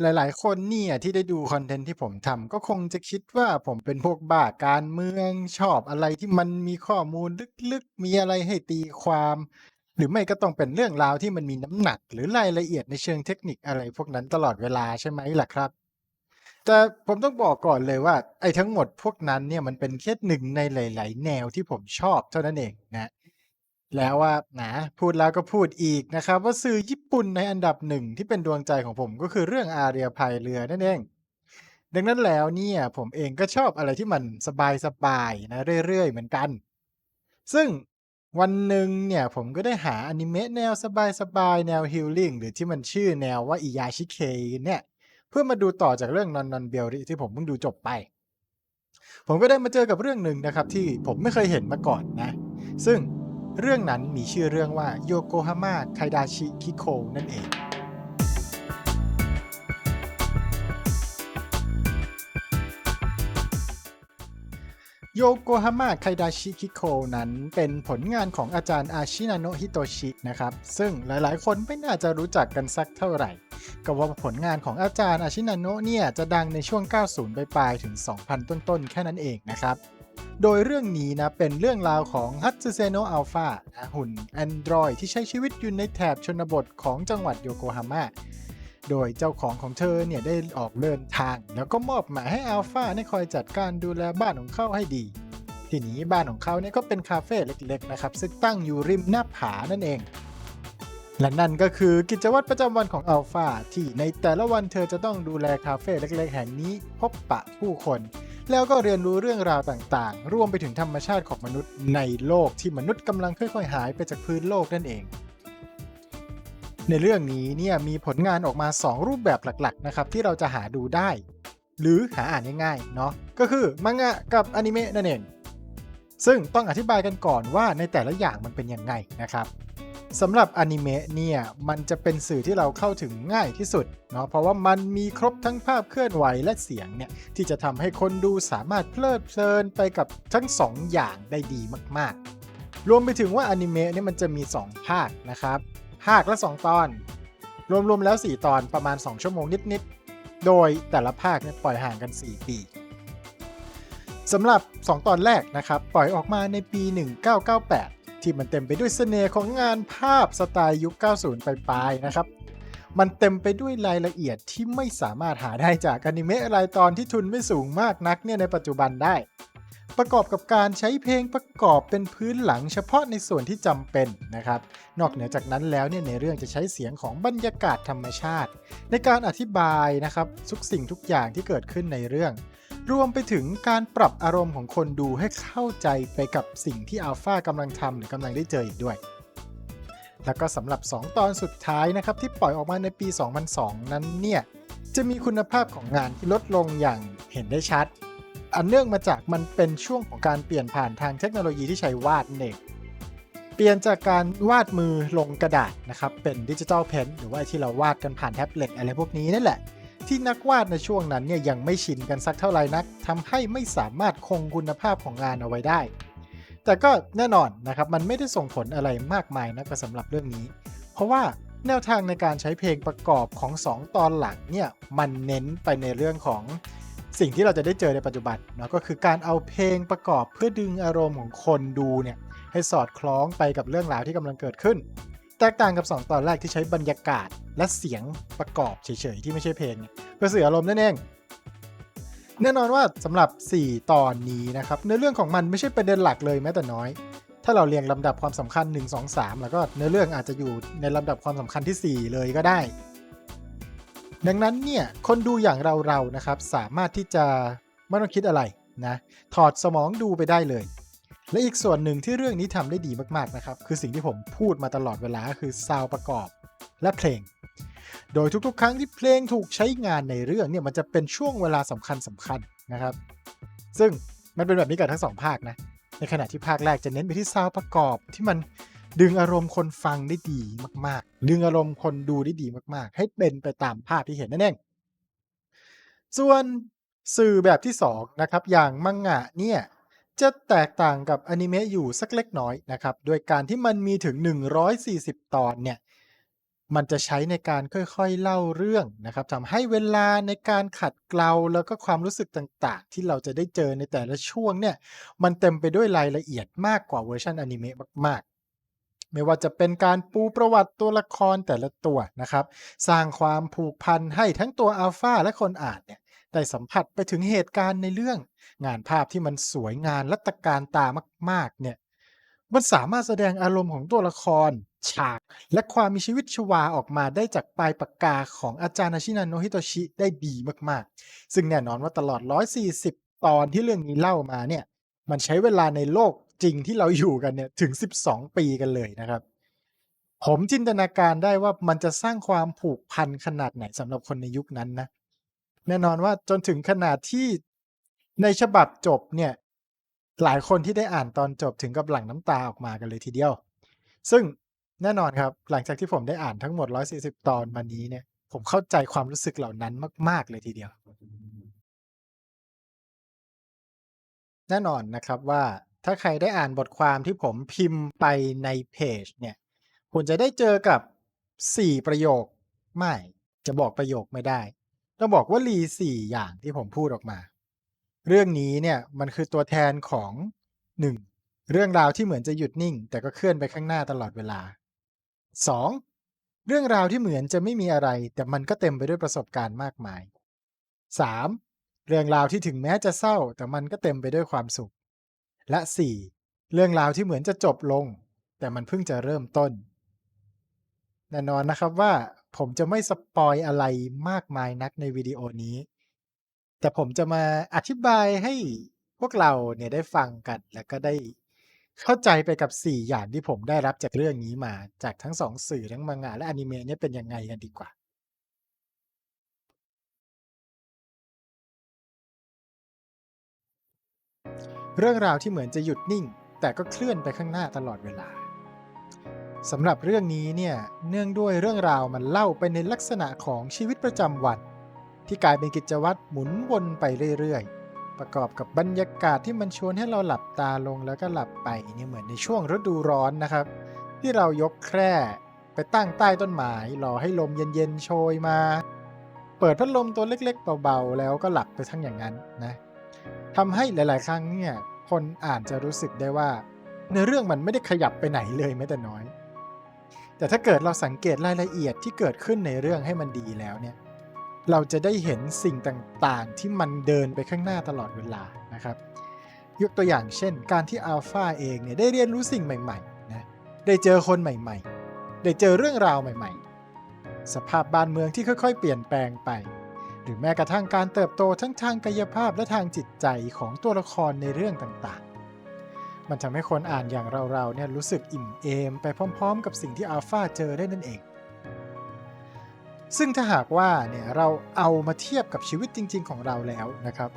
หลายๆ คนเนี่ยที่ได้ดูคอนเทนต์ที่ผมทำก็คงจะคิดว่าผมเป็นพวกบ้าการเมืองชอบอะไรที่มันมีข้อมูลลึกๆ มีอะไรให้ตีความ หรือไม่ก็ต้องเป็นเรื่องราวที่มันมีน้ำหนัก หรือรายละเอียดในเชิงเทคนิคอะไรพวกนั้นตลอดเวลาใช่ไหมล่ะครับ แต่ผมต้องบอกก่อนเลยว่าไอ้ทั้งหมดพวกนั้นเนี่ยมันเป็นแค่หนึ่งในหลาย ๆ แนวที่ผมชอบเท่านั้นเองนะ แล้วว่านะพูดแล้วก็พูดอีกนะครับ ว่าสื่อญี่ปุ่นในอันดับหนึ่งที่เป็นดวงใจของผมก็คือเรื่องอาเรียพายเรือนั่นเอง ดังนั้นแล้วเนี่ย ผมเองก็ชอบอะไรที่มันสบายๆนะเรื่อยๆ เหมือนกัน ซึ่งวันหนึ่งเนี่ยผมก็ได้หาอนิเมะแนวสบายๆ แนวฮีลลิ่งหรือที่มันชื่อแนวว่าอิยาชิเคเนี่ยเพื่อมาดูต่อจากเรื่องนอนนอนเบลริที่ผมเพิ่งดูจบไป ผมก็ได้มาเจอกับเรื่องหนึ่งนะครับ ที่ผมไม่เคยเห็นมาก่อนนะ ซึ่ง เรื่องนั้นมีชื่อเรื่องว่าโยโกฮาม่าไคดาชิคิโคนั่นเอง โยโกฮาม่าไคดาชิคิโคนั้นเป็นผลงานของอาจารย์อาชินาโนฮิโตชินะครับ ซึ่งหลายๆ คนไม่น่าจะรู้จักกันสักเท่าไหร่ ก็ว่าผลงานของอาจารย์อาชินาโนะเนี่ยจะดังในช่วง 90 ปลายๆถึง 2000 ต้นๆ แค่นั้นเองนะครับ โดยเรื่องนี้นะเป็นเรื่องราวของฮัตสึเซโนะอัลฟาหุ่นแอนดรอยที่ใช้ชีวิตอยู่ในแถบชนบทของจังหวัดโยโกฮาม่าโดยเจ้าของของเธอเนี่ยได้ออกเดินทาง แล้วก็มอบหมายให้อัลฟาเนี่ยคอยจัดการดูแลบ้านของเขาให้ดี ทีนี้บ้านของเขาเนี่ยก็เป็นคาเฟ่เล็กๆนะครับซึ่งตั้งอยู่ริมหน้าผานั่นเองและนั่นก็คือกิจวัตรประจำวันของอัลฟาที่ในแต่ละวันเธอจะต้องดูแลคาเฟ่เล็กๆแห่งนี้พบปะผู้คน แล้วก็เรียนรู้เรื่องราวต่างๆ รวมไปถึงธรรมชาติของมนุษย์ในโลกที่มนุษย์กำลังค่อยๆ หายไปจากพื้นโลกนั่นเอง ในเรื่องนี้เนี่ยมีผลงานออกมา 2 รูปแบบหลักๆนะครับที่เราจะหาดูได้ หรือหาอ่านง่ายๆเนาะก็คือมังงะกับอนิเมะนั่นเองซึ่งต้องอธิบายกันก่อนว่าในแต่ละอย่างมันเป็นยังไงนะครับ สำหรับอนิเมะเนี่ยมันจะเป็นสื่อที่เราเข้าถึงง่ายที่สุดเนาะเพราะว่ามันมีครบทั้งภาพเคลื่อนไหวและเสียงเนี่ยที่จะทำให้คนดูสามารถเพลิดเพลินไปกับทั้ง2อย่างได้ดีมากๆ รวมไปถึงว่าอนิเมะเนี่ยมันจะมี 2 ภาคนะครับภาคละ 2 ตอน รวมๆแล้ว 4 ตอนประมาณ 2 ชั่วโมงนิดๆ โดยแต่ละภาคเนี่ยปล่อยห่างกัน 4 ปีสำหรับ 2 ตอนแรกนะครับปล่อยออกมาในปี 1998 ที่มันเต็มไปด้วยเสน่ห์ของงานภาพสไตล์ยุค 90ปลายๆนะครับ มันเต็มไปด้วยรายละเอียดที่ไม่สามารถหาได้จากอนิเมะรายตอนที่ทุนไม่สูงมากนักเนี่ยในปัจจุบันได้ ประกอบกับการใช้เพลงประกอบเป็นพื้นหลังเฉพาะในส่วนที่จำเป็นนะครับ นอกเหนือจากนั้นแล้วเนี่ยในเรื่องจะใช้เสียงของบรรยากาศธรรมชาติ ในการอธิบายนะครับทุกสิ่งทุกอย่างที่เกิดขึ้นในเรื่อง รวมไปถึงการปรับอารมณ์ของคนดูให้เข้าใจไปกับสิ่งที่อัลฟากำลังทำหรือกำลังได้เจออีกด้วย แล้วก็สำหรับ 2 ตอนสุดท้ายนะครับที่ปล่อยออกมาในปี 2002 นั้นเนี่ยจะมีคุณภาพของงานที่ลดลงอย่างเห็นได้ชัด อันเนื่องมาจากมันเป็นช่วงของการเปลี่ยนผ่านทางเทคโนโลยีที่ใช้วาดนั่นเองเปลี่ยนจากการวาดมือลงกระดาษนะครับเป็นดิจิ t a ลเพนหรือว่าที่เราวาดกันผ่านแท็บเล็ตอะไรพวกนี้นั่นแหละ ที่นักวาดในช่วงนั้นเนี่ยยังไม่ชินกันสักเท่าไหร่นักทำให้ไม่สามารถคงคุณภาพของงานเอาไว้ได้ แต่ก็แน่นอนนะครับมันไม่ได้ส่งผลอะไรมากมายนักสำหรับเรื่องนี้ เพราะว่าแนวทางในการใช้เพลงประกอบของ 2 ตอนหลังเนี่ยมันเน้นไปในเรื่องของสิ่งที่เราจะได้เจอในปัจจุบันเนาะก็คือการเอาเพลงประกอบเพื่อดึงอารมณ์ของคนดูเนี่ยให้สอดคล้องไปกับเรื่องราวที่กำลังเกิดขึ้น แตกต่างกับ 2 ตอนแรกที่ใช้บรรยากาศและเสียงประกอบเฉยๆ ที่ไม่ใช่เพลงเพื่อสื่ออารมณ์นั่นเองแน่นอนว่าสำหรับ 4 ตอนนี้นะครับเนื้อเรื่องของมันไม่ใช่ประเด็นหลักเลยแม้แต่น้อย ถ้าเราเรียงลำดับความสำคัญ 1 2 3 แล้วก็เนื้อเรื่องอาจจะอยู่ในลำดับความสำคัญที่ 4 เลยก็ได้ ดังนั้นเนี่ยคนดูอย่างเราๆนะครับสามารถที่จะไม่ต้องคิดอะไรนะถอดสมองดูไปได้เลย และอีกส่วนหนึ่งที่เรื่องนี้ทำได้ดีมากๆนะครับ คือสิ่งที่ผมพูดมาตลอดเวลาคือซาวประกอบและเพลง โดยทุกๆ ครั้งที่เพลงถูกใช้งานในเรื่องเนี่ยมันจะเป็นช่วงเวลาสำคัญสำคัญนะครับ ซึ่งมันเป็นแบบนี้กับทั้งสองภาคนะ ในขณะที่ภาคแรกจะเน้นไปที่ซาวประกอบที่มันดึงอารมณ์คนฟังได้ดีมากๆ ดึงอารมณ์คนดูได้ดีมากๆ ให้เป็นไปตามภาพที่เห็นนั่นเอง ส่วนสื่อแบบที่2นะครับอย่างมังงะเนี่ย จะแตกต่างกับอนิเมะอยู่สักเล็กน้อยนะครับ โดยการที่มันมีถึง 140 ตอนเนี่ย มันจะใช้ในการค่อยๆเล่าเรื่องนะครับทำให้เวลาในการขัดเกลาแล้วก็ความรู้สึกต่างๆ ที่เราจะได้เจอในแต่ละช่วงเนี่ย มันเต็มไปด้วยรายละเอียดมากกว่าเวอร์ชันอนิเมะมากๆ ไม่ว่าจะเป็นการปูประวัติตัวละครแต่ละตัวนะครับ สร้างความผูกพันให้ทั้งตัวอัลฟาและคนอ่านเนี่ย ได้สัมผัสไปถึงเหตุการณ์ในเรื่อง งานภาพที่มันสวยงานและตะการตามาก ๆ เนี่ย มันสามารถแสดงอารมณ์ของตัวละคร ฉาก และความมีชีวิตชีวาออกมาได้จากปลายปากกาของอาจารย์อาชินาโนฮิโตชิได้ดีมากๆ ซึ่งแน่นอนว่าตลอด 140 ตอนที่เรื่องนี้เล่ามาเนี่ย มันใช้เวลาในโลกจริงที่เราอยู่กันเนี่ยถึง 12 ปีกันเลยนะครับ ผมจินตนาการได้ว่ามันจะสร้างความผูกพันขนาดไหนสำหรับคนในยุคนั้นนะ แน่นอนว่าจนถึงขนาดที่ในฉบับจบเนี่ย หลายคนที่ได้อ่านตอนจบถึงกับหลั่งน้ำตาออกมากันเลยทีเดียว ซึ่งแน่นอนครับ หลังจากที่ผมได้อ่านทั้งหมด 140 ตอนมานี้เนี่ย ผมเข้าใจความรู้สึกเหล่านั้นมาก ๆ เลยทีเดียว แน่นอนนะครับว่าถ้าใครได้อ่านบทความที่ผมพิมพ์ไปในเพจเนี่ย คุณจะได้เจอกับ 4 ประโยค ไม่ จะบอกประโยคไม่ได้ ต้องบอกว่าลีสี่อย่างที่ผมพูดออกมา เรื่องนี้เนี่ยมันคือตัวแทนของ 1. เรื่องราวที่เหมือนจะหยุดนิ่ง แต่ก็เคลื่อนไปข้างหน้าตลอดเวลา 2. เรื่องราวที่เหมือนจะไม่มีอะไร แต่มันก็เต็มไปด้วยประสบการณ์มากมาย 3. เรื่องราวที่ถึงแม้จะเศร้า แต่มันก็เต็มไปด้วยความสุข และ 4. เรื่องราวที่เหมือนจะจบลง แต่มันเพิ่งจะเริ่มต้น แน่นอนนะครับว่า ผมจะไม่สปอยอะไรมากมายนักในวิดีโอนี้ แต่ผมจะมาอธิบายให้พวกเราเนี่ยได้ฟังกัน แล้วก็ได้เข้าใจไปกับ 4 อย่างที่ผมได้รับจากเรื่องนี้มา จากทั้ง2สื่อทั้งมังงะและอนิเมะเนี่ยเป็นยังไงกันดีกว่า เรื่องราวที่เหมือนจะหยุดนิ่ง แต่ก็เคลื่อนไปข้างหน้าตลอดเวลา สำหรับเรื่องนี้เนี่ยเนื่องด้วยเรื่องราวมันเล่าไปในลักษณะของชีวิตประจำวัน ที่กลายเป็นกิจวัตรหมุนวนไปเรื่อยๆ ประกอบกับบรรยากาศที่มันชวนให้เราหลับตาลงแล้วก็หลับไปเนี่ยเหมือนในช่วงฤดูร้อนนะครับ ที่เรายกแคร่ไปตั้งใต้ต้นไม้รอให้ลมเย็นๆโชยมา เปิดพัดลมตัวเล็กๆเบาๆ แล้วก็หลับไปทั้งอย่างนั้นนะทำให้หลายๆ ครั้งเนี่ยคนอ่านจะรู้สึกได้ว่าเนื้อเรื่องมันไม่ได้ขยับไปไหนเลยแม้แต่น้อย แต่ถ้าเกิดเราสังเกตรายละเอียดที่เกิดขึ้นในเรื่องให้มันดีแล้วเนี่ยเราจะได้เห็นสิ่งต่างๆ ที่มันเดินไปข้างหน้าตลอดเวลานะครับ ยกตัวอย่างเช่น การที่อัลฟาเองเนี่ยได้เรียนรู้สิ่งใหม่ๆนะได้เจอคนใหม่ๆ ได้เจอเรื่องราวใหม่ๆ สภาพบ้านเมืองที่ค่อยๆ เปลี่ยนแปลงไป หรือแม้กระทั่งการเติบโตทั้งทางกายภาพและทางจิตใจของตัวละครในเรื่องต่างๆ มันทำให้คนอ่านอย่างเราๆเนี่ยรู้สึกอิ่มเอมไปพร้อม ๆ กับสิ่งที่อัลฟาเจอได้นั่นเอง ซึ่งถ้าหากว่าเนี่ยเราเอามาเทียบกับชีวิตจริง ๆ ของเราแล้วนะครับ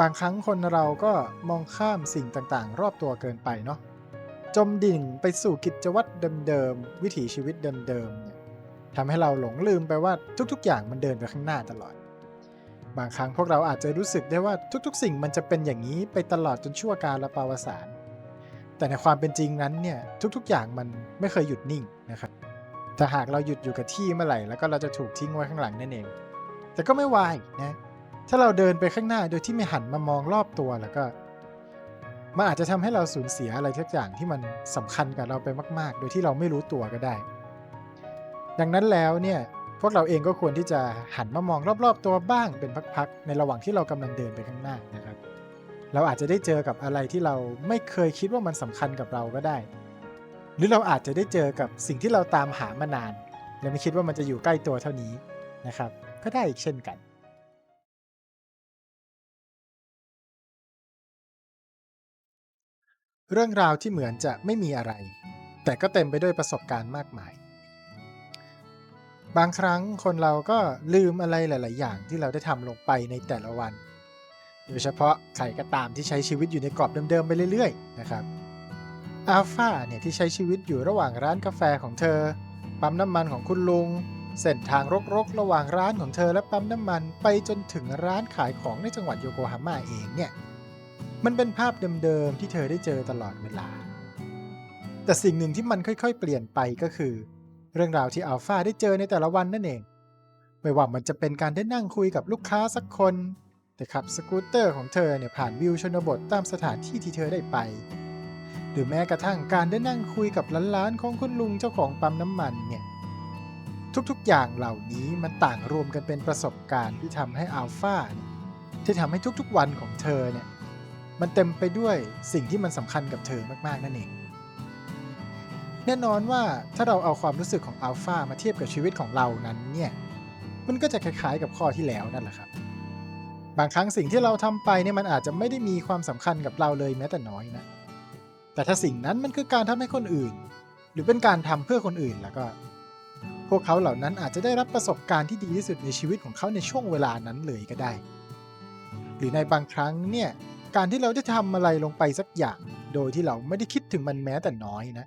บางครั้งคนเราก็มองข้ามสิ่งต่างๆ รอบตัวเกินไปเนาะจมดิ่งไปสู่กิจวัตรเดิมๆวิถีชีวิตเดิมๆเนี่ยทำให้เราหลงลืมไปว่าทุก ๆ อย่างมันเดินไปข้างหน้าตลอด บางครั้งพวกเราอาจจะรู้สึกได้ว่าทุก ๆ สิ่งมันจะเป็นอย่างนี้ไปตลอดจนชั่วกาลปาวสาร แต่ในความเป็นจริงนั้นเนี่ยทุกๆ อย่างมันไม่เคยหยุดนิ่งนะครับถ้าหากเราหยุดอยู่กับที่เมื่อไหร่แล้วก็เราจะถูกทิ้งไว้ข้างหลังนั่นเอง แต่ก็ไม่วายนะถ้าเราเดินไปข้างหน้าโดยที่ไม่หันมามองรอบตัวแล้วก็มันอาจจะทำให้เราสูญเสียอะไรทุกอย่างที่มันสำคัญกับเราไปมาก ๆ โดยที่เราไม่รู้ตัวก็ได้ ดังนั้นแล้วเนี่ยพวกเราเองก็ควรที่จะหันมามองรอบ ๆ ตัวบ้างเป็นพัก ๆ ในระหว่างที่เรากำลังเดินไปข้างหน้านะครับ เราอาจจะได้เจอกับอะไรที่เราไม่เคยคิดว่ามันสำคัญกับเราก็ได้ หรือเราอาจจะได้เจอกับสิ่งที่เราตามหามานาน และไม่คิดว่ามันจะอยู่ใกล้ตัวเท่านี้นะครับ ก็ได้อีกเช่นกันเรื่องราวที่เหมือนจะไม่มีอะไร แต่ก็เต็มไปด้วยประสบการณ์มากมาย บางครั้งคนเราก็ลืมอะไรหลาย ๆ อย่างที่เราได้ทำลงไปในแต่ละวัน โดยเฉพาะใครก็ตามที่ใช้ชีวิตอยู่ในกรอบเดิมๆไปเรื่อยๆนะครับอัลฟาเนี่ยที่ใช้ชีวิตอยู่ระหว่างร้านกาแฟของเธอ ปั๊มน้ำมันของคุณลุง เส้นทางรกๆ ระหว่างร้านของเธอและปั๊มน้ำมันไปจนถึงร้านขายของในจังหวัดโยโกฮาม่าเองเนี่ยมันเป็นภาพเดิมๆที่เธอได้เจอตลอดเวลา แต่สิ่งหนึ่งที่มันค่อยๆ เปลี่ยนไปก็คือ เรื่องราวที่อัลฟาได้เจอในแต่ละวันนั่นเอง ไม่ว่ามันจะเป็นการได้นั่งคุยกับลูกค้าสักคน แต่ขับสกูตเตอร์ของเธอเนี่ยผ่านวิวชนบทตามสถานที่ที่เธอได้ไป หรือแม้กระทั่งการได้นั่งคุยกับล้านๆของคุณลุงเจ้าของปั๊มน้ำมันเนี่ย ทุกๆอย่างเหล่านี้มันต่างรวมกันเป็นประสบการณ์ที่ทำให้อัลฟาที่ทำให้ทุกๆวันของเธอเนี่ยมันเต็มไปด้วยสิ่งที่มันสำคัญกับเธอมากๆนั่นเอง แน่นอนว่าถ้าเราเอาความรู้สึกของอัลฟามาเทียบกับชีวิตของเรานั้นเนี่ย มันก็จะคล้ายๆกับข้อที่แล้วนั่นแหละครับ บางครั้งสิ่งที่เราทำไปเนี่ยมันอาจจะไม่ได้มีความสำคัญกับเราเลยแม้แต่น้อยนะ แต่ถ้าสิ่งนั้นมันคือการทำให้คนอื่น หรือเป็นการทำเพื่อคนอื่นแล้วก็ พวกเขาเหล่านั้นอาจจะได้รับประสบการณ์ที่ดีที่สุดในชีวิตของเขาในช่วงเวลานั้นเลยก็ได้ หรือในบางครั้งเนี่ยการที่เราได้ทำอะไรลงไปสักอย่าง โดยที่เราไม่ได้คิดถึงมันแม้แต่น้อยนะ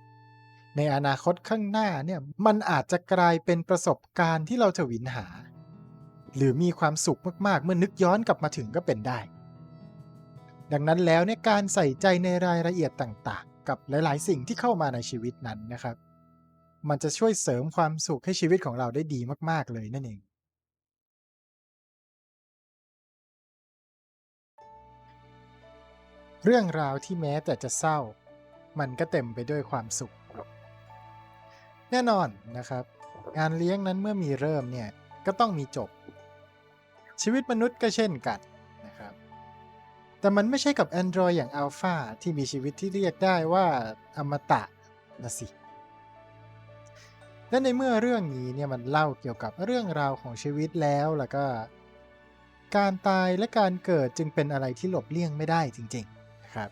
ในอนาคตข้างหน้าเนี่ยมันอาจจะกลายเป็นประสบการณ์ที่เราถวินหา หรือมีความสุขมากๆ เมื่อนึกย้อนกลับมาถึงก็เป็นได้ ดังนั้นแล้วเนี่ยการใส่ใจในรายละเอียดต่างๆ กับหลาย ๆ สิ่งที่เข้ามาในชีวิตนั้นนะครับ มันจะช่วยเสริมความสุขให้ชีวิตของเราได้ดีมากๆเลยนั่นเอง เรื่องราวที่แม้แต่จะเศร้า มันก็เต็มไปด้วยความสุข แน่นอนนะครับ งานเลี้ยงนั้นเมื่อมีเริ่มเนี่ยก็ต้องมีจบ ชีวิตมนุษย์ก็เช่นกันนะครับ แต่มันไม่ใช่กับ Android อย่าง Alpha ที่มีชีวิตที่เรียกได้ว่าอมตะนะสิ และในเมื่อเรื่องนี้เนี่ยมันเล่าเกี่ยวกับเรื่องราวของชีวิตแล้วแล้วก็ การตายและการเกิดจึงเป็นอะไรที่หลบเลี่ยงไม่ได้จริงๆนะครับ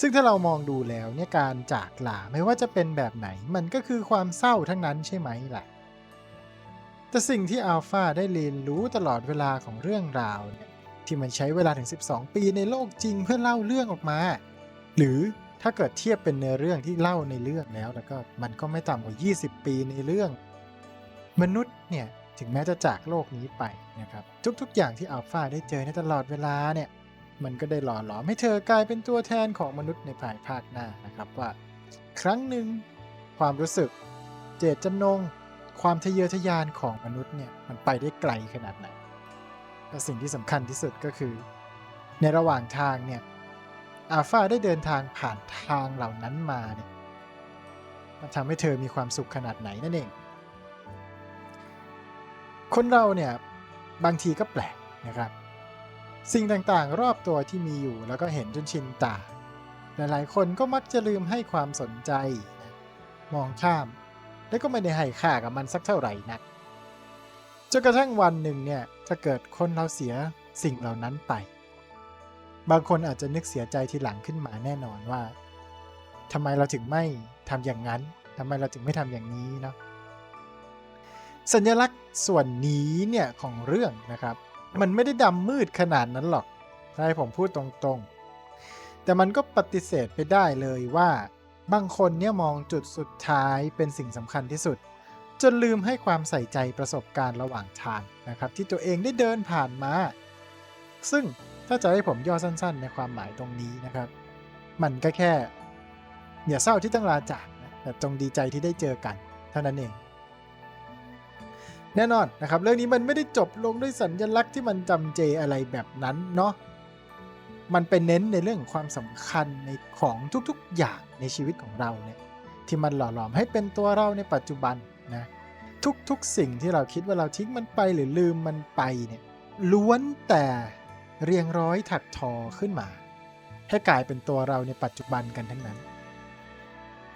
ซึ่งถ้าเรามองดูแล้วเนี่ยการจากลาไม่ว่าจะเป็นแบบไหน มันก็คือความเศร้าทั้งนั้นใช่ไหมล่ะ แต่สิ่งที่อัลฟาได้เรียนรู้ตลอดเวลาของเรื่องราวเนี่ยที่มันใช้เวลาถึง 12 ปีในโลกจริงเพื่อเล่าเรื่องออกมา หรือถ้าเกิดเทียบเป็นเนื้อเรื่องที่เล่าในเรื่องแล้ว แล้วก็มันก็ไม่ต่ำกว่า 20 ปีในเรื่อง มนุษย์เนี่ยถึงแม้จะจากโลกนี้ไปนะครับทุกๆ อย่างที่อัลฟาได้เจอในตลอดเวลาเนี่ยมันก็ได้หล่อหลอมให้เธอกลายเป็นตัวแทนของมนุษย์ในภายภาคหน้านะครับว่า ครั้งหนึ่งความรู้สึก เจตจำนง ความทะเยอทะยานของมนุษย์เนี่ยมันไปได้ไกลขนาดไหนและสิ่งที่สำคัญที่สุดก็คือ ในระหว่างทางเนี่ยอัลฟาได้เดินทางผ่านทางเหล่านั้นมาเนี่ยมันทำให้เธอมีความสุขขนาดไหนนั่นเอง คนเราเนี่ยบางทีก็แปลกนะครับ สิ่งต่างๆ รอบตัวที่มีอยู่แล้วก็เห็นจนชินตา หลายๆ คนก็มักจะลืมให้ความสนใจ มองข้าม และก็ไม่ได้ให้ค่ากับมันสักเท่าไหร่นักจนกระทั่งวันหนึ่งเนี่ยถ้าเกิดคนเราเสียสิ่งเหล่านั้นไป บางคนอาจจะนึกเสียใจทีหลังขึ้นมาแน่นอนว่าทำไมเราถึงไม่ทำอย่างนั้นทำไมเราถึงไม่ทำอย่างนี้เนาะสัญลักษณ์ส่วนนี้เนี่ยของเรื่องนะครับ มันไม่ได้ดำมืดขนาดนั้นหรอกถ้าให้ผมพูดตรงๆ แต่มันก็ปฏิเสธไปได้เลยว่า บางคนเนี่ยมองจุดสุดท้ายเป็นสิ่งสำคัญที่สุด จนลืมให้ความใส่ใจประสบการณ์ระหว่างทางนะครับ ที่ตัวเองได้เดินผ่านมา ซึ่งถ้าจะให้ผมย่อสั้น ๆ ในความหมายตรงนี้นะครับ มันก็แค่ อย่าเศร้าที่ต้องลาจากแต่จงดีใจที่ได้เจอกัน เท่านั้นเอง แน่นอนนะครับ เรื่องนี้มันไม่ได้จบลงด้วยสัญญลักษณ์ที่มันจำเจอะไรแบบนั้นเนาะมันเป็นเน้นในเรื่องของความสำคัญในของทุกๆอย่าง ในชีวิตของเราเนี่ยที่มันหล่อหลอมให้เป็นตัวเราในปัจจุบันนะทุกๆสิ่งที่เราคิดว่าเราทิ้งมันไปหรือลืมมันไปเนี่ยล้วนแต่เรียงร้อยถักทอขึ้นมา ให้กลายเป็นตัวเราในปัจจุบันกันทั้งนั้น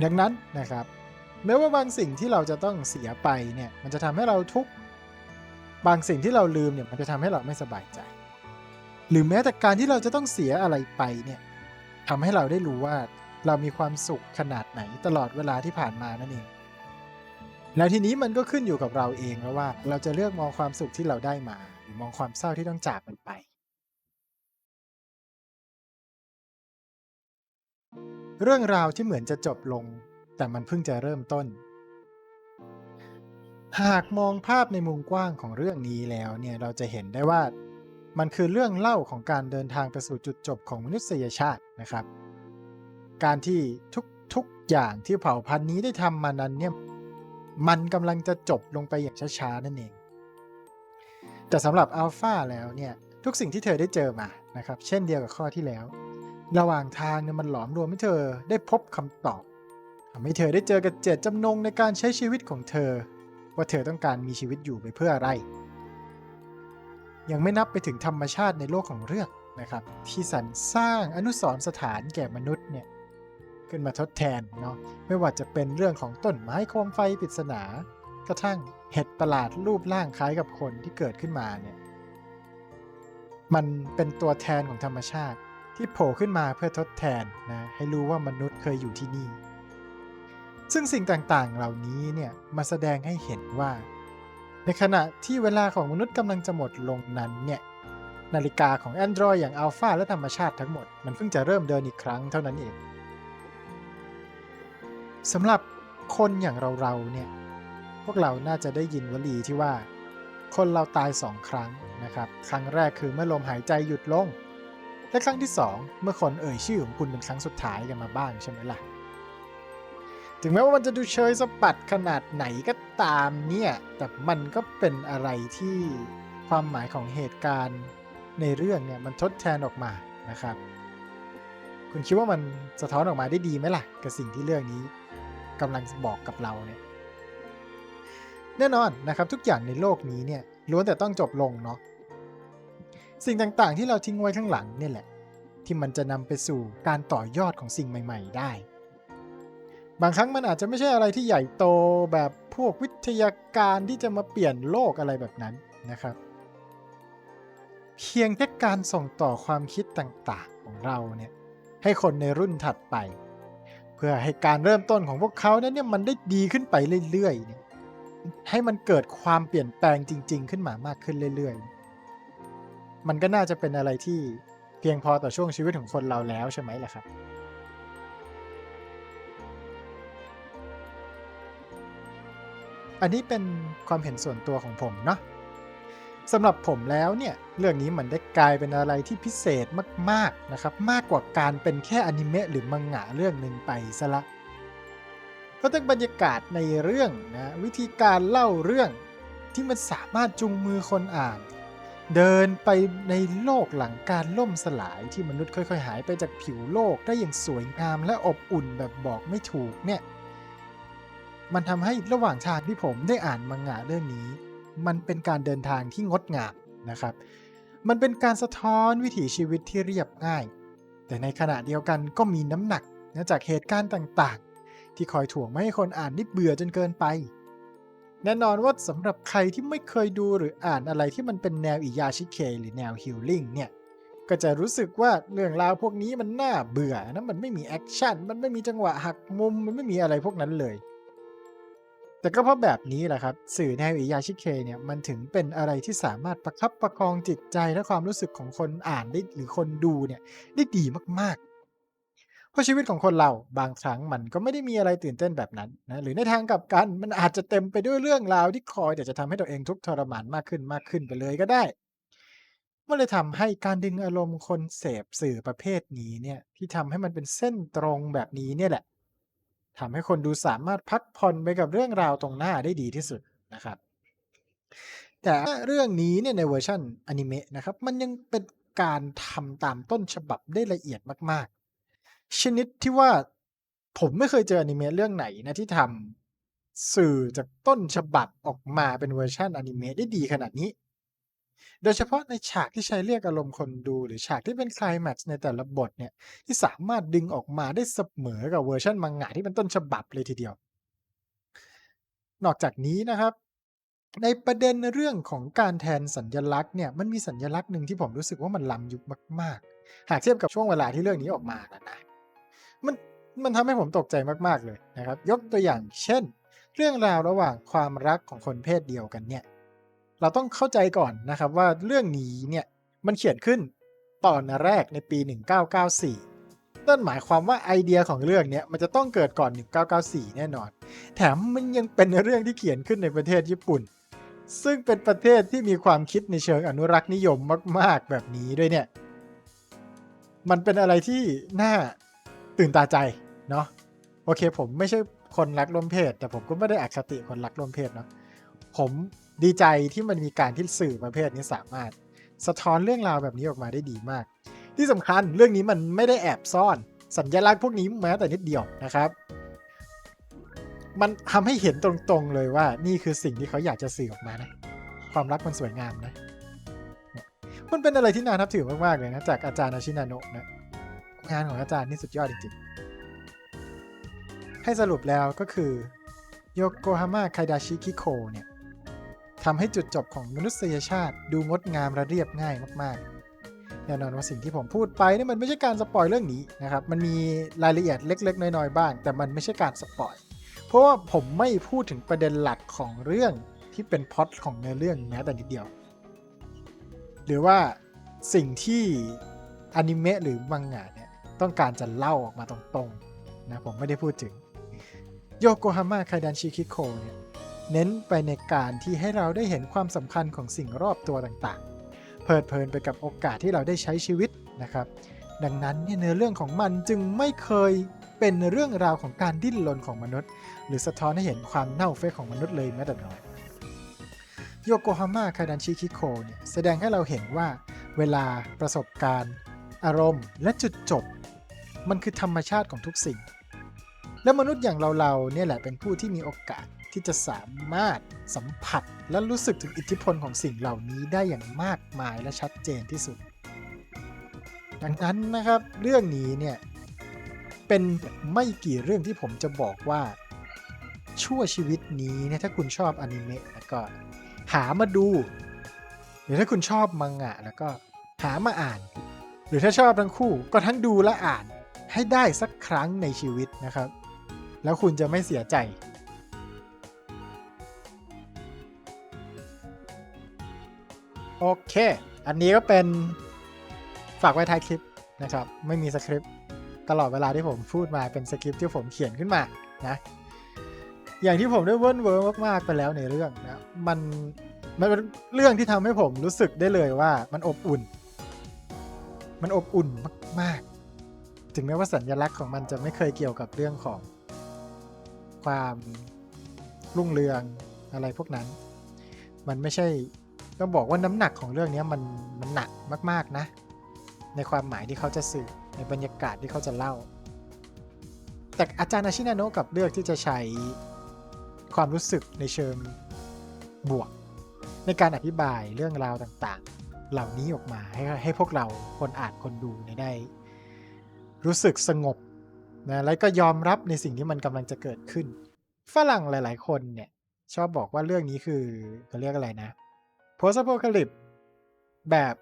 ดังนั้นนะครับแม้ว่าบางสิ่งที่เราจะต้องเสียไปเนี่ยมันจะทำให้เราทุกข์บางสิ่งที่เราลืมเนี่ยมันจะทำให้เราไม่สบายใจ หรือแม้แต่การที่เราจะต้องเสียอะไรไปเนี่ยทำให้เราได้รู้ว่า เรามีความสุขขนาดไหนตลอดเวลาที่ผ่านมานั่นเอง แล้วทีนี้มันก็ขึ้นอยู่กับเราเองแล้วว่า เราจะเลือกมองความสุขที่เราได้มา หรือมองความเศร้าที่ต้องจากมันไปเรื่องราวที่เหมือนจะจบลง แต่มันเพิ่งจะเริ่มต้น หากมองภาพในมุมกว้างของเรื่องนี้แล้วเนี่ยเราจะเห็นได้ว่า มันคือเรื่องเล่าของการเดินทางไปสู่จุดจบของมนุษยชาตินะครับ การที่ทุกๆอย่างที่เผ่าพันธุ์นี้ได้ทำมานั้นเนี่ยมันกำลังจะจบลงไปอย่างช้าๆนั่นเอง แต่สำหรับอัลฟาแล้วเนี่ยทุกสิ่งที่เธอได้เจอมานะครับ เช่นเดียวกับข้อที่แล้ว ระหว่างทางเนี่ยมันหลอมรวมให้เธอได้พบคำตอบทำให้เธอได้เจอกับเจตจำนงในการใช้ชีวิตของเธอ ว่าเธอต้องการมีชีวิตอยู่ไปเพื่ออะไร ยังไม่นับไปถึงธรรมชาติในโลกของเรื่องนะครับ ที่สรรสร้างอนุสรณ์สถานแก่มนุษย์เนี่ย ขึ้นมาทดแทนเนาะไม่ว่าจะเป็นเรื่องของต้นไม้โคมไฟปริศนา กระทั่งเห็ดประหลาดรูปร่างคล้ายกับคนที่เกิดขึ้นมาเนี่ยมันเป็นตัวแทนของธรรมชาติที่โผล่ขึ้นมาเพื่อทดแทนนะให้รู้ว่ามนุษย์เคยอยู่ที่นี่ ซึ่งสิ่งต่างๆเหล่านี้เนี่ยมาแสดงให้เห็นว่า ในขณะที่เวลาของมนุษย์กำลังจะหมดลงนั้นเนี่ยนาฬิกาของ Android อย่างอัลฟาและธรรมชาติทั้งหมด มันเพิ่งจะเริ่มเดินอีกครั้งเท่านั้นเอง สำหรับคนอย่างเราๆเนี่ยพวกเราน่าจะได้ยินวลีที่ว่า คนเราตายสองครั้งนะครับ ครั้งแรกคือเมื่อลมหายใจหยุดลง และครั้งที่สองเมื่อคนเอ่ยชื่อของคุณเป็นครั้งสุดท้ายกันมาบ้างใช่ไหมล่ะ ถึงแม้ว่ามันจะดูเชยสะบัดขนาดไหนก็ตามเนี่ย แต่มันก็เป็นอะไรที่ความหมายของเหตุการณ์ในเรื่องเนี่ยมันทดแทนออกมานะครับ คุณคิดว่ามันสะท้อนออกมาได้ดีไหมล่ะ กับสิ่งที่เรื่องนี้ กำลังบอกกับเราเนี่ยแน่นอนนะครับทุกอย่างในโลกนี้เนี่ยล้วนแต่ต้องจบลงเนาะสิ่งต่างๆที่เราทิ้งไว้ข้างหลังเนี่ยแหละ ที่มันจะนำไปสู่การต่อยอดของสิ่งใหม่ ๆ ได้ บางครั้งมันอาจจะไม่ใช่อะไรที่ใหญ่โตแบบพวกวิทยาการที่จะมาเปลี่ยนโลกอะไรแบบนั้นนะครับ เพียงแค่การส่งต่อความคิดต่างๆของเราเนี่ยให้คนในรุ่นถัดไป พื่อให้การเริ่มต้นของพวกเขานั้นเนี่ยมันได้ดีขึ้นไปเรื่อยๆเนี่ยให้มันเกิดความเปลี่ยนแปลงจริง ๆ ขึ้นมามากขึ้นเรื่อยๆ มันก็น่าจะเป็นอะไรที่เพียงพอต่อช่วงชีวิตของคนเราแล้วใช่ไหมล่ะครับ อันนี้เป็นความเห็นส่วนตัวของผมเนาะ สำหรับผมแล้วเนี่ยเรื่องนี้มันได้กลายเป็นอะไรที่พิเศษมากๆนะครับมากกว่าการเป็นแค่อนิเมะหรือมังงะเรื่องหนึ่งไปซะละเพราะทั้งบรรยากาศในเรื่องนะวิธีการเล่าเรื่องที่มันสามารถจูงมือคนอ่าน เดินไปในโลกหลังการล่มสลายที่มนุษย์ค่อย ๆ หายไปจากผิวโลกได้อย่างสวยงามและอบอุ่นแบบบอกไม่ถูกเนี่ยมันทำให้ระหว่างทางที่ผมได้อ่านมังงะเรื่องนี้ มันเป็นการเดินทางที่งดงามนะครับ มันเป็นการสะท้อนวิถีชีวิตที่เรียบง่าย แต่ในขณะเดียวกันก็มีน้ำหนักนะจากเหตุการณ์ต่างๆ ที่คอยถ่วงไม่ให้คนอ่านนิดเบื่อจนเกินไป แน่นอนว่าสำหรับใครที่ไม่เคยดูหรืออ่านอะไรที่มันเป็นแนวอิยาชิเค หรือแนวฮิลลิ่งเนี่ยก็จะรู้สึกว่าเรื่องราวพวกนี้มันน่าเบื่อนะมันไม่มีแอคชั่นมันไม่มีจังหวะหักมุมมันไม่มีอะไรพวกนั้นเลย แต่ก็เพราะแบบนี้แหละครับ สื่อแนวอิยาชิเคเนี่ยมันถึงเป็นอะไรที่สามารถประคับประคองจิตใจและความรู้สึกของคนอ่านได้หรือคนดูเนี่ยได้ดีมากๆ เพราะชีวิตของคนเราบางครั้งมันก็ไม่ได้มีอะไรตื่นเต้นแบบนั้นนะหรือในทางกลับกันมันอาจจะเต็มไปด้วยเรื่องราวที่คอยแต่จะทำให้ตัวเองทุกข์ทรมานมากขึ้นมากขึ้นไปเลยก็ได้มันเลยทำให้การดึงอารมณ์คนเสพสื่อประเภทนี้เนี่ยที่ทำให้มันเป็นเส้นตรงแบบนี้เนี่ยแหละ ทำให้คนดูสามารถพักผ่อนไปกับเรื่องราวตรงหน้าได้ดีที่สุดนะครับ แต่เรื่องนี้เนี่ยในเวอร์ชันอนิเมะนะครับ มันยังเป็นการทำตามต้นฉบับได้ละเอียดมาก ๆ ชนิดที่ว่าผมไม่เคยเจออนิเมะเรื่องไหนนะที่ทำสื่อจากต้นฉบับออกมาเป็นเวอร์ชันอนิเมะได้ดีขนาดนี้ โดยเฉพาะในฉากที่ใช้เรียกอารมณ์คนดู หรือฉากที่เป็นคลายแม็กซ์ในแต่ละบทเนี่ยที่สามารถดึงออกมาได้เสมอกับเวอร์ชันมังงะที่เป็นต้นฉบับเลยทีเดียว นอกจากนี้นะครับ ในประเด็นเรื่องของการแทนสัญญลักษณ์เนี่ยมันมีสัญญลักษณ์หนึ่งที่ผมรู้สึกว่ามันล้ำยุคมาก ๆ หากเทียบกับช่วงเวลาที่เรื่องนี้ออกมานะนะมันมันทำให้ผมตกใจมากๆเลยนะครับ ยกตัวอย่างเช่น เรื่องราวระหว่างความรักของคนเพศเดียวกันเนี่ย เราต้องเข้าใจก่อนนะครับว่าเรื่องนี้เนี่ยมันเขียนขึ้นตอนแรกในปี 1994 นั่นหมายความว่าไอเดียของเรื่องเนี้ยมันจะต้องเกิดก่อน 1994 แน่นอน แถมมันยังเป็นเรื่องที่เขียนขึ้นในประเทศญี่ปุ่น ซึ่งเป็นประเทศที่มีความคิดในเชิงอนุรักษ์นิยมมาก ๆ แบบนี้ด้วยเนี่ย มันเป็นอะไรที่น่าตื่นตาใจเนาะ โอเคผมไม่ใช่คนรักร่วมเพศ แต่ผมก็ไม่ได้อคติคนรักร่วมเพศเนาะ ผม ดีใจที่มันมีการที่สื่อประเภทนี้สามารถ สะท้อนเรื่องราวแบบนี้ออกมาได้ดีมาก ที่สำคัญเรื่องนี้มันไม่ได้แอบซ่อนสัญลักษณ์พวกนี้แม้แต่นิดเดียวนะครับ มันทำให้เห็นตรงๆเลยว่านี่คือสิ่งที่เขาอยากจะสื่อออกมานะ ความรักมันสวยงามนะ มันเป็นอะไรที่น่านับถือมากๆเลยนะจากอาจารย์อาชินาโนะนะงานของอาจารย์นี่สุดยอดจริงๆ ให้สรุปแล้วก็คือโยโกฮาม่าไคดาชิคิโคเนี่ย ทำให้จุดจบของมนุษยชาติ ดูงดงามและเรียบง่ายมากๆ แน่นอนว่าสิ่งที่ผมพูดไปนี่มันไม่ใช่การสปอยเรื่องนี้นะครับ มันมีรายละเอียดเล็ก ๆ น้อยๆบ้าง แต่มันไม่ใช่การสปอยเพราะว่าผมไม่พูดถึงประเด็นหลักของเรื่องที่เป็นพล็อตของเนื้อเรื่องแม้แต่นิดเดียว หรือว่าสิ่งที่อนิเมะหรือมังงะเนี่ยต้องการจะเล่าออกมาตรงๆนะผมไม่ได้พูดถึงโยโกฮาม่าไคดันชิคิโคเนี่ย เน้นไปในการที่ให้เราได้เห็นความสำคัญของสิ่งรอบตัวต่างๆ เพลิดเพลินไปกับโอกาสที่เราได้ใช้ชีวิตนะครับ ดังนั้นเนื้อเรื่องของมันจึงไม่เคยเป็นเรื่องราวของการดิ้นรนของมนุษย์ หรือสะท้อนให้เห็นความเน่าเฟะของมนุษย์เลยแม้แต่น้อยโยโกฮาม่าคาดันชิคิโคเนี่ยแสดงให้เราเห็นว่าเวลาประสบการณ์ อารมณ์ และจุดจบ มันคือธรรมชาติของทุกสิ่ง และมนุษย์อย่างเราๆเนี่ยแหละเป็นผู้ที่มีโอกาส ที่จะสามารถสัมผัสและรู้สึกถึงอิทธิพลของสิ่งเหล่านี้ได้อย่างมากมายและชัดเจนที่สุด ดังนั้นนะครับเรื่องนี้เนี่ยเป็นไม่กี่เรื่องที่ผมจะบอกว่าชั่วชีวิตนี้เนี่ยถ้าคุณชอบอนิเมะแล้วก็หามาดู หรือถ้าคุณชอบมังงะแล้วก็หามาอ่าน หรือถ้าชอบทั้งคู่ก็ทั้งดูและอ่านให้ได้สักครั้งในชีวิตนะครับ แล้วคุณจะไม่เสียใจ โอเค อันนี้ก็เป็นฝากไว้ท้ายคลิปนะครับ ไม่มีสคริปต์ตลอดเวลาที่ผมพูดมาเป็นสคริปต์ที่ผมเขียนขึ้นมานะ อย่างที่ผมได้เวิร์นเวิร์มากๆไปแล้วในเรื่องนะมันมันเป็นเรื่องที่ทำให้ผมรู้สึกได้เลยว่ามันอบอุ่น มันอบอุ่นมาก ๆ ถึงแม้ว่าสัญลักษณ์ของมันจะไม่เคยเกี่ยวกับเรื่องของ ความรุ่งเรืองอะไรพวกนั้น มันไม่ใช่ ต้องบอกว่าน้ำหนักของเรื่องนี้มันมันหนักมาก ๆนะ ในความหมายที่เขาจะสื่อในบรรยากาศที่เขาจะเล่า แต่อาจารย์อาชินาโนะกับเลือกที่จะใช้ความรู้สึกในเชิงบวก ในการอธิบายเรื่องราวต่างๆ เหล่านี้ออกมาให้ให้พวกเราคนอ่านคนดูได้ รู้สึกสงบนะแล้วก็ยอมรับในสิ่งที่มันกำลังจะเกิดขึ้น ฝรั่งหลาย ๆ คนเนี่ยชอบบอกว่าเรื่องนี้คือเขาเรียกอะไรนะ post apocalypse แบบ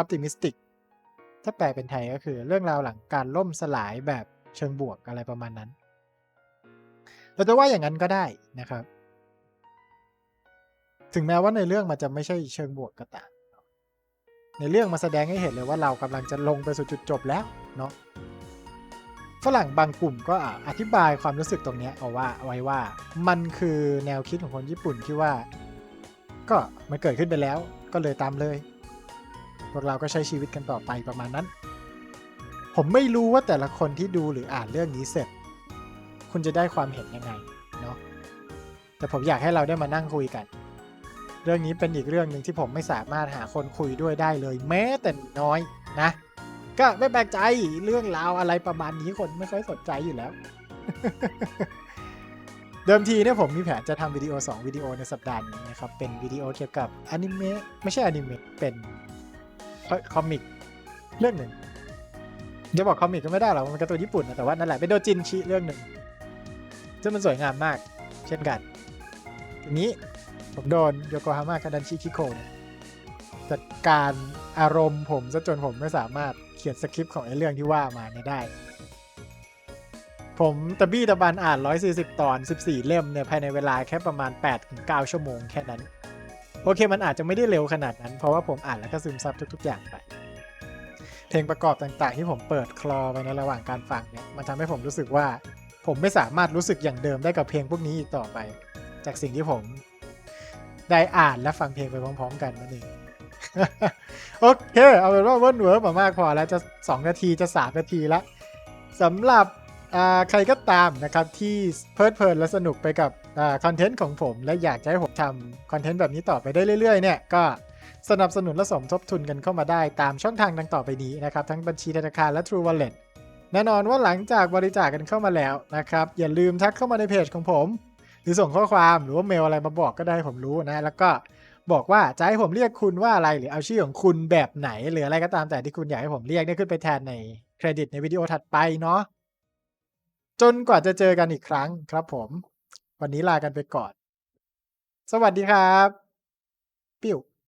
optimistic ถ้าแปลเป็นไทยก็คือเรื่องราวหลังการล่มสลายแบบเชิงบวกอะไรประมาณนั้น เราจะว่าอย่างนั้นก็ได้นะครับ ถึงแม้ว่าในเรื่องมันจะไม่ใช่เชิงบวกก็ตามในเรื่องมาแสดงให้เห็นเลยว่าเรากำลังจะลงไปสู่จุดจบแล้วเนาะฝรั่งบางกลุ่มก็อธิบายความรู้สึกตรงนี้เอาว่าเอาไว้ว่ามันคือแนวคิดของคนญี่ปุ่นที่ว่า ก็มันเกิดขึ้นไปแล้วก็เลยตามเลย พวกเราก็ใช้ชีวิตกันต่อไปประมาณนั้น ผมไม่รู้ว่าแต่ละคนที่ดูหรืออ่านเรื่องนี้เสร็จ คุณจะได้ความเห็นยังไงเนาะแต่ผมอยากให้เราได้มานั่งคุยกัน เรื่องนี้เป็นอีกเรื่องหนึ่งที่ผมไม่สามารถหาคนคุยด้วยได้เลย แม้แต่น้อยนะ ก็ไม่แปลกใจเรื่องราวอะไรประมาณนี้คนไม่ค่อยสนใจอยู่แล้ว เดิมทีเนี่ยผมมีแผนจะทำวิดีโอ 2 วิดีโอในสัปดาห์นี้นะครับ เป็นวิดีโอเกี่ยวกับอนิเมะไม่ใช่อนิเมะเป็นคอมิกเรื่องหนึ่งจะบอกคอมิกก็ไม่ได้หรอกมันการ์ตูนญี่ปุ่นนะแต่ว่านั่นแหละเป็นโดจินชิเรื่องหนึ่งซึ่งมันสวยงามมาก เช่นกันทีนี้ผมโดนโยโกฮาม่าคาดันชิคิโกเนี่ยจัดการอารมณ์ผมซะจนผมไม่สามารถเขียนสคริปต์ของไอ้เรื่องที่ว่ามาเนี่ยได้ ผมตะบี้ตะบันอ่าน 140 ตอน 14 เล่มเนี่ยภายในเวลาแค่ประมาณ 8-9 ชั่วโมงแค่นั้น โอเคมันอาจจะไม่ได้เร็วขนาดนั้น เพราะว่าผมอ่านแล้วก็ซึมซับทุก ๆ อย่างไป เพลงประกอบต่างๆ ที่ผมเปิดคลอไปในระหว่างการฟังเนี่ยมันทำให้ผมรู้สึกว่า ผมไม่สามารถรู้สึกอย่างเดิมได้กับเพลงพวกนี้อีกต่อไป จากสิ่งที่ผมได้อ่านและฟังเพลงไปพร้อม ๆ กันนั่นเองโอเค เอาเป็นว่าเวิร์นเวิร์มามากพอแล้วจะ 2 นาทีจะ 3 นาทีล้วสำหรับ ใครก็ตามนะครับที่เพลิดเพลินและสนุกไปกับคอนเทนต์ของผม และอยากจะให้ผมทำคอนเทนต์แบบนี้ต่อไปได้เรื่อยๆเนี่ยก็สนับสนุนและสมทบทุนกันเข้ามาได้ตามช่องทางดังต่อไปนี้นะครับ ทั้งบัญชีธนาคารและ True Wallet แน่นอนว่าหลังจากบริจาคกันเข้ามาแล้วนะครับ อย่าลืมทักเข้ามาในเพจของผม หรือส่งข้อความหรือว่าเมลอะไรมาบอกก็ได้ผมรู้นะ แล้วก็บอกว่าจะให้ผมเรียกคุณว่าอะไรหรือเอาชื่อของคุณแบบไหน หรืออะไรก็ตามแต่ที่คุณอยากให้ผมเรียกเนี่ยขึ้นไปแทนในเครดิตในวิดีโอถัดไปเนาะ จนกว่าจะเจอกันอีกครั้งครับผม วันนี้ลากันไปก่อน สวัสดีครับ